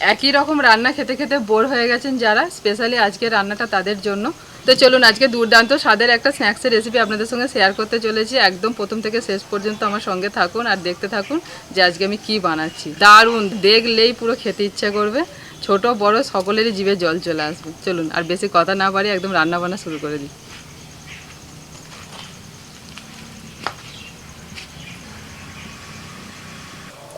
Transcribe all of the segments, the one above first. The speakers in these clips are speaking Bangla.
একই রকম রান্না খেতে খেতে বোর হয়ে গেছেন যারা স্পেশালি আজকে রান্নাটা তাদের জন্য। তো চলুন, আজকে দুর্দান্ত স্বাদের একটা স্ন্যাক্সের রেসিপি আপনাদের সঙ্গে শেয়ার করতে চলেছি। একদম প্রথম থেকে শেষ পর্যন্ত আমার সঙ্গে থাকুন আর দেখতে থাকুন যে আজকে আমি কি বানাচ্ছি। দারুণ! দেখলেই পুরো খেতে ইচ্ছা করবে। ছোট, বড়, সকলেরই জিভে জল চলে আসবে। চলুন, আর বেশি কথা না পারি একদম রান্না বান্না শুরু করে দিই।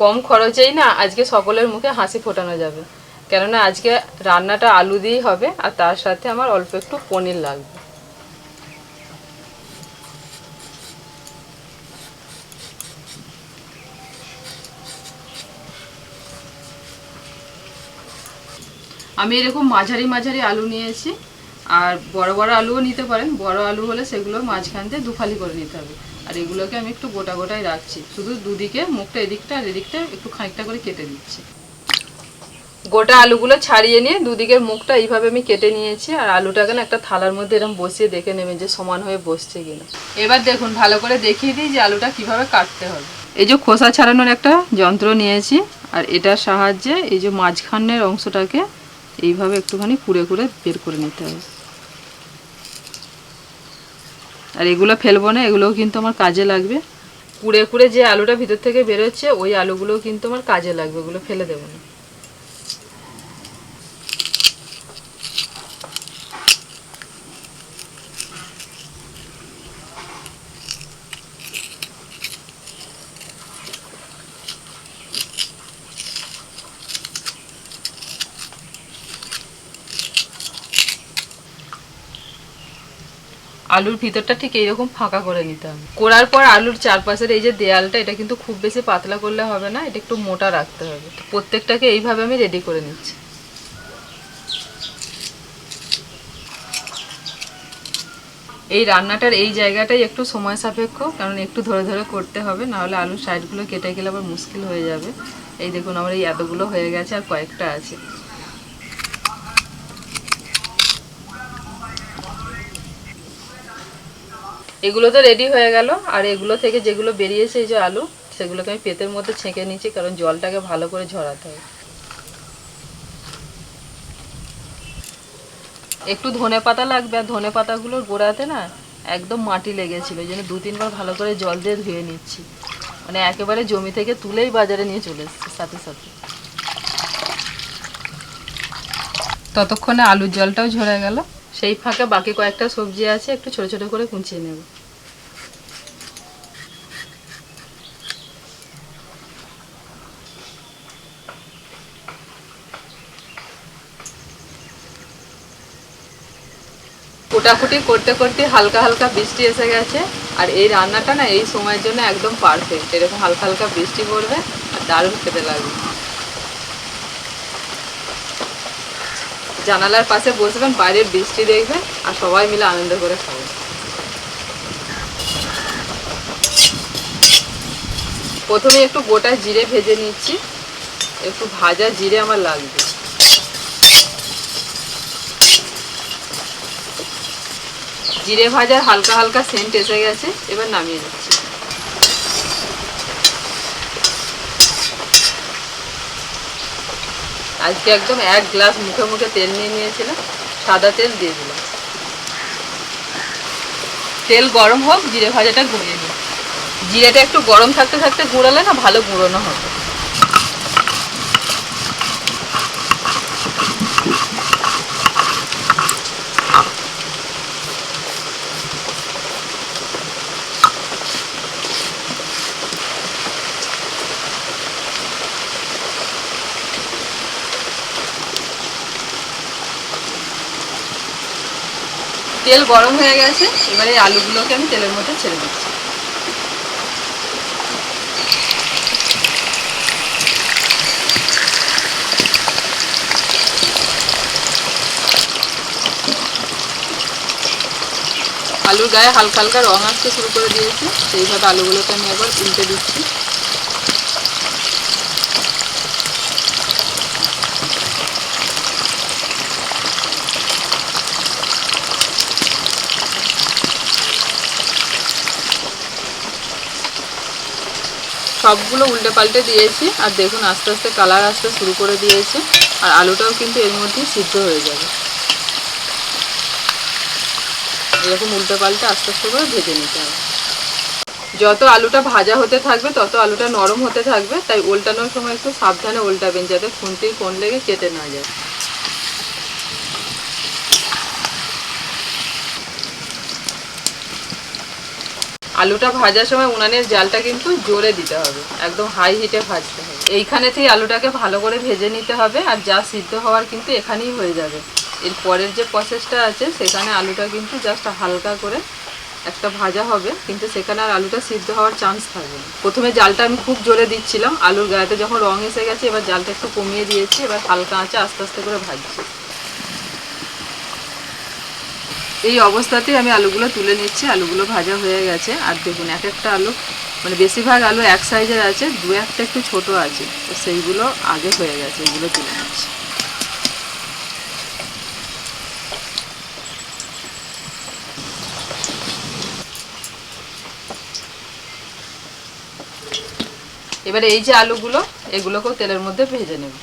কম খরচেই না আজকে সকলের মুখে হাসি ফোটানো যাবে। কেননা আজকে রান্নাটা আলু দিয়েই হবে, আর তার সাথে আমার অল্প একটু পনির লাগবে। আমি এরকম মাঝারি মাঝারি আলু নিয়েছি, আর বড় বড় আলুও নিতে পারেন। বড় আলু হলে সেগুলো মাঝখান দিয়ে দুফালি করে নিতে হবে। আর এগুলোকে আমি একটু গোটা গোটাই রাখছি। শুধু দুদিকে মুখটা এদিকটা আর এদিকটা একটু খানিকটা করে কেটে দিচ্ছি। গোটা আলুগুলো ছাড়িয়ে নিয়ে দুদিকের মুখটা এইভাবে আমি কেটে নিয়েছি আর আলুটাকে না একটা থালার মধ্যে এরকম বসিয়ে দেখে নেবেন যে সমান হয়ে বসছে কিনা। এবার দেখুন, ভালো করে দেখিয়ে দিই যে আলুটা কীভাবে কাটতে হবে। এই যে খোসা ছাড়ানোর একটা যন্ত্র নিয়েছি আর এটার সাহায্যে এই যে মাঝখানের অংশটাকে এইভাবে একটুখানি কুড়ে কুড়ে বের করে নিতে হবে। আর এগুলো ফেলব না, এগুলোও কিন্তু আমার কাজে লাগবে। কুড়ে কুড়ে যে আলুটা ভিতর থেকে বেরোচ্ছে, ওই আলুগুলোও কিন্তু আমার কাজে লাগবে, ওগুলো ফেলে দেবো না। আলুর ভিতরটা ঠিক এইরকম ফাঁকা করে নিতে হবে। করার পর আলুর চারপাশের এই যে দেয়ালটা, এটা কিন্তু খুব বেশি পাতলা করলে হবে না, এটা একটু মোটা রাখতে হবে। তো প্রত্যেকটাকে এইভাবে আমি রেডি করে নিচ্ছি। এই রান্নাটার এই জায়গাটাই একটু সময় সাপেক্ষ, কারণ একটু ধরে ধরে করতে হবে, নাহলে আলুর সাইডগুলো কেটে গেলে আবার মুশকিল হয়ে যাবে। এই দেখুন, আমার এই এতগুলো হয়ে গেছে আর কয়েকটা আছে। এগুলো তো রেডি হয়ে গেল, আর এগুলো থেকে যেগুলো বেরিয়েছে এই যে আলু, সেগুলোকে আমি পেতের মধ্যে ছেঁকে নিচ্ছি কারণ জলটাকে ভালো করে ঝরাতে হয় একটু ধনে পাতা লাগবে, আর ধনে পাতাগুলোর গোড়াতে না একদম মাটি লেগেছিল জন্য দু তিনবার ভালো করে জল দিয়ে ধুয়ে নিচ্ছি। মানে একেবারে জমি থেকে তুলেই বাজারে নিয়ে চলে এসছে, সাথে সাথে। ততক্ষণে আলুর জলটাও ঝরে গেল। সেই ফাঁকে বাকি কয়েকটা সবজি আছে, একটু ছোট ছোট করে কুচিয়ে নেব। কুটাকুটি করতে করতে হালকা হালকা বৃষ্টি এসে গেছে, আর এই রান্নাটা না এই সময়ের জন্য একদম পারফেক্ট এরকম হালকা হালকা বৃষ্টি পড়বে, আর দারুণ খেতে লাগবে। জানালার পাশে বসবেন, বাইরের বৃষ্টি দেখবেন, আর সবাই মিলে আনন্দ করে খাবেন। প্রথমে একটু গোটা জিরে ভেজে নিচ্ছি। একটু ভাজা জিরে আমার লাগবে। জিরে ভাজার হালকা হালকা সেন্ট এসে গেছে, এবার নামিয়ে নিচ্ছি। আজকে একদম এক গ্লাস মুখে মুখে তেল নিয়ে নিয়েছিলাম, সাদা তেল দিয়ে দিলাম। তেল গরম হোক, জিরে ভাজাটা গুঁড়িয়ে নিই। জিরেটা একটু গরম থাকতে থাকতে গুঁড়ালে না ভালো গুঁড়োনো হবে। তেল গরম হয়ে গেছে, এবারে আলুগুলোকে আমি তেলের মধ্যে ছেড়ে দিচ্ছি। আলুর গায়ে হালকা হালকা রং আসতে শুরু করে দিয়েছি, সেইভাবে আলুগুলোকে আমি একবার উল্টে দিচ্ছি। সবগুলো উল্টে পাল্টে দিয়েছি। আর দেখুন, আস্তে আস্তে কালার আসতে শুরু করে দিয়েছে। আর আলুটাও কিন্তু এর মধ্যে সিদ্ধ হয়ে যাবে। এরকম উল্টে পাল্টে আস্তে আস্তে করে ভেজে নিতে হবে। যত আলুটা ভাজা হতে থাকবে, তত আলুটা নরম হতে থাকবে। তাই উল্টানোর সময় একটু সাবধানে উল্টাবেন যাতে খুন্তির কোন লেগে কেটে না যায়। আলুটা ভাজার সময় উনানের জালটা কিন্তু জোরে দিতে হবে, একদম হাই হিটে ভাজতে হবে। এইখানে থেকে আলুটাকে ভালো করে ভেজে নিতে হবে আর যা সিদ্ধ হওয়ার কিন্তু এখানেই হয়ে যাবে। এর পরের যে প্রসেসটা আছে, সেখানে আলুটা কিন্তু জাস্ট হালকা করে একটা ভাজা হবে, কিন্তু সেখানে আর আলুটা সিদ্ধ হওয়ার চান্স থাকবে না। প্রথমে জালটা আমি খুব জোরে দিচ্ছিলাম, আলুর গায়েতে যখন রং এসে গেছে, এবার জালটা একটু কমিয়ে দিয়েছি, এবার হালকা আঁচে আস্তে আস্তে করে ভাজছি। এই অবস্থাতেই আমি আলুগুলো তুলে নিচ্ছি। আলুগুলো ভাজা হয়ে গেছে। আর দেখুন, এক একটা আলু মানে বেশিরভাগ আলু এক সাইজের আছে, দু একটা একটু ছোট আছে। তো সেইগুলো আগে হয়ে গেছে এগুলো তুলে নিচ্ছি। এবারে এই যে আলুগুলো, এগুলোকেও তেলের মধ্যে ভেজে নেব।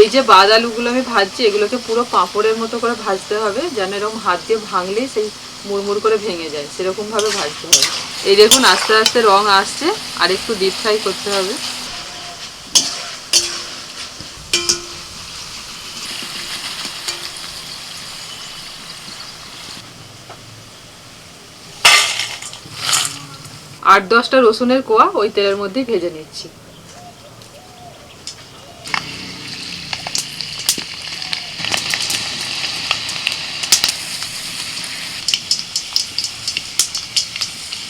এই যে বাদ আলুগুলো আমি ভাজছি, এগুলোকে পুরো পাঁপড়ের মতো করে ভাজতে হবে, যেন এরকম হাত দিয়ে ভাঙলেই সেই মুড়মুড় করে ভেঙে যায়। সেরকমভাবে ভাজতে হবে। এই দেখুন, আস্তে আস্তে রং আসছে, আর একটু ডিপ ফ্রাই করতে হবে। আট দশটা রসুনের কোয়া ওই তেলের মধ্যেই ভেজে নিচ্ছি।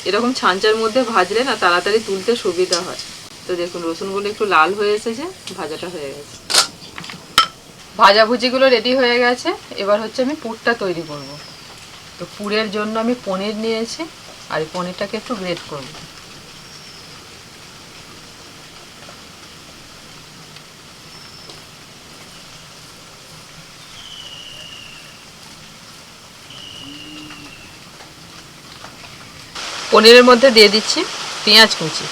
এরকম ছাঁচার মধ্যে ভাজলে না তাড়াতাড়ি তুলতে সুবিধা হয়। তো দেখুন, রসুনগুলো একটু লাল হয়ে এসেছে, ভাজাটা হয়ে গেছে। ভাজাভুজিগুলো রেডি হয়ে গেছে। এবার হচ্ছে আমি পুরটা তৈরি করব। তো পুরের জন্য আমি পনির নিয়েছি, আর পনিরটাকে একটু গ্রেট করব। পনিরের মধ্যে দিয়ে দিচ্ছি পেঁয়াজ কুচি।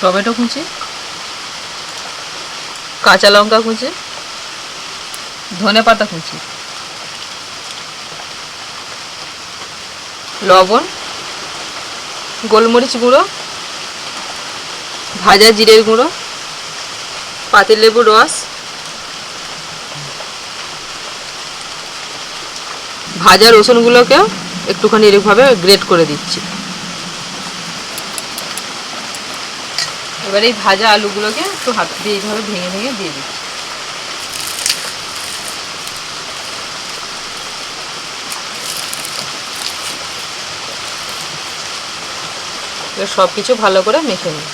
টমেটো কুচি। কাঁচা লঙ্কা কুচি। ধনে পাতা কুচি। লবণ। গোলমরিচ গুঁড়ো। ভাজা জিরের গুঁড়ো। পাতিলেবুর রস। ভাজা রসুনগুলোকে একটুখানি এরকমভাবে গ্রেট করে দিচ্ছি। এবার এই ভাজা আলুগুলোকে একটু হাত দিয়ে এইভাবে ভেঙে ভেঙে দিয়ে দিচ্ছি। সব কিছু ভালো করে মেখে নিই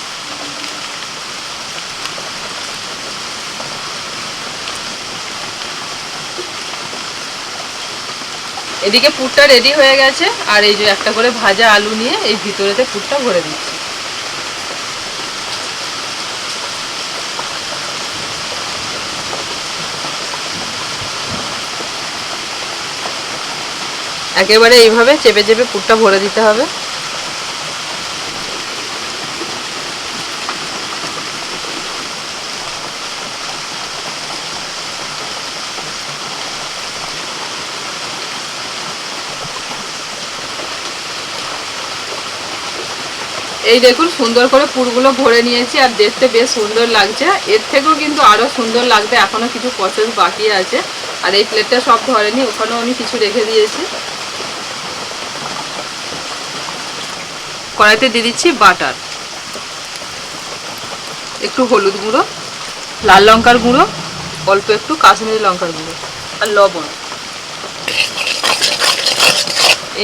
এদিকে পুরটা রেডি হয়ে গেছে, আর এই যে একটা করে ভাজা আলু নিয়ে এই ভিতরেতে পুরটা ভরে দিচ্ছি। একেবারে এইভাবে চেপে চেপে পুরটা ভরে দিতে হবে। এই দেখুন, সুন্দর করে পুরগুলো ভরে নিয়েছি আর দেখতে বেশ সুন্দর লাগছে। এর থেকেও কিন্তু আরও সুন্দর লাগবে এখনও কিছু প্রসেস বাকি আছে। আর এই প্লেটটা সব ধরেনি, ওখানেও আমি কিছু রেখে দিয়েছি। কড়াইতে দিয়ে দিচ্ছি বাটার একটু হলুদ গুঁড়ো, লাল লঙ্কার গুঁড়ো, অল্প একটু কাশ্মীরি লঙ্কার গুঁড়ো আর লবণ।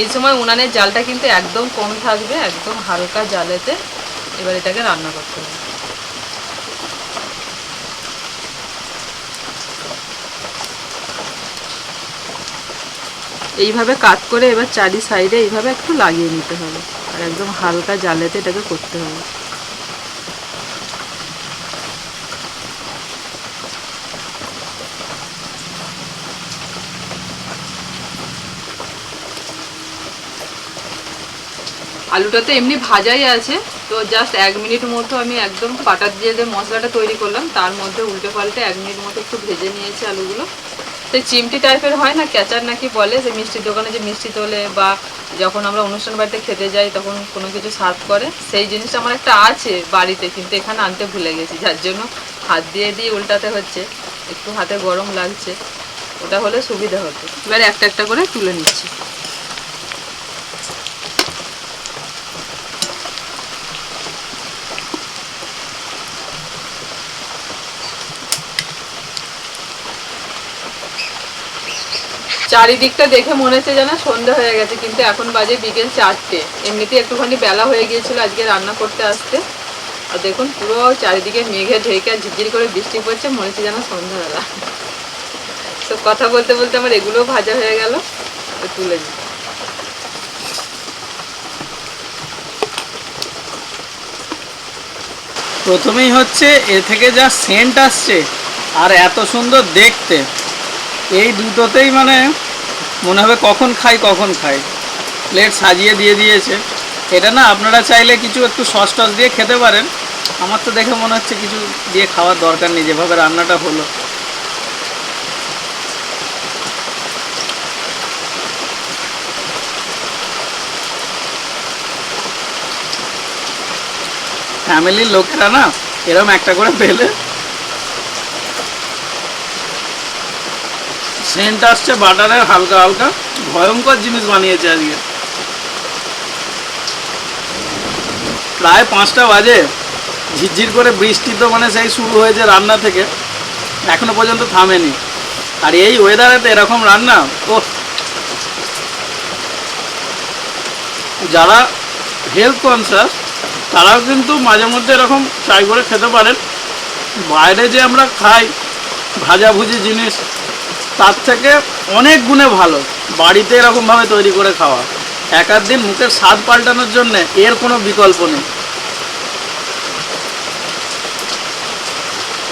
এই সময় উনানের জালটা কিন্তু একদম কম থাকবে, একদম হালকা জালেতে এবার এটাকে রান্না করতে হবে। এইভাবে কাট করে এবার চারি সাইডে এইভাবে একটু লাগিয়ে নিতে হবে, আর একদম হালকা জালেতে এটাকে করতে হবে। আলুটা তো এমনি ভাজাই আছে। তো জাস্ট এক মিনিট মতো আমি একদম বাটার দিয়ে যে মশলাটা তৈরি করলাম, তার মধ্যে উল্টে পাল্টে এক মিনিট মতো একটু ভেজে নিয়েছি আলুগুলো। সেই চিমটি টাইপের হয় না ক্যাচার নাকি বলে, যে মিষ্টির দোকানে যে মিষ্টি তোলে বা যখন আমরা অনুষ্ঠান বাড়িতে খেতে যাই, তখন কোনো কিছু সার্ভ করে। সেই জিনিসটা আমার একটা আছে বাড়িতে, কিন্তু এখানে আনতে ভুলে গেছি। যার জন্য হাত দিয়ে দিয়ে উল্টাতে হচ্ছে, একটু হাতে গরম লাগছে। ওটা হলে সুবিধা হতো। এবার একটা একটা করে তুলে নিচ্ছি। চারিদিকটা দেখে মনে হচ্ছে যেন সন্ধ্যা হয়ে গেছে, কিন্তু এখন বাজে বিকেল চারটে। এমনিতে একটুখানি বেলা হয়ে গিয়েছিল আজকে রান্না করতে আসতে। আর দেখুন, পুরো চারিদিকে মেঘে ঢেকে আর ঝিরঝির করে বৃষ্টি পড়ছে, মনে হচ্ছে যেন সন্ধ্যাবেলা। তো কথা বলতে বলতে আমার এগুলোও ভাজা হয়ে গেল তুলে নিই। প্রথমেই হচ্ছে এ থেকে যা সেন্ট আসছে, আর এত সুন্দর দেখতে। এই দুটোতেই মানে মনে হবে কখন খাই কখন খাই। প্লেট সাজিয়ে দিয়ে দিয়েছে। এটা না, আপনারা চাইলে কিছু একটু সস টস দিয়ে খেতে পারেন। আমার তো দেখে মনে হচ্ছে কিছু দিয়ে খাওয়ার দরকার নেই, যেভাবে রান্নাটা হলো। ফ্যামিলির লোকেরা না এরকম একটা করে পেলে সেন্ট আসছে বাটারের হালকা হালকা। ভয়ঙ্কর জিনিস বানিয়েছে আজকে। প্রায় পাঁচটা বাজে। ঝিরঝির করে বৃষ্টি তো মানে সেই শুরু হয়েছে রান্না থেকে। এখনও পর্যন্ত থামেনি। আর এই ওয়েদারেতে এরকম রান্না ও যারা হেলথ কনসাস তারাও কিন্তু মাঝে মধ্যে এরকম ট্রাই করে খেতে পারেন। বাইরে যে আমরা খাই, ভাজাভুজি জিনিস তার থেকে অনেক গুণে ভালো। বাড়িতে এরকমভাবে তৈরি করে খাওয়া। এক দিন মুখের স্বাদ পাল্টানোর জন্য এর কোনো বিকল্প নেই।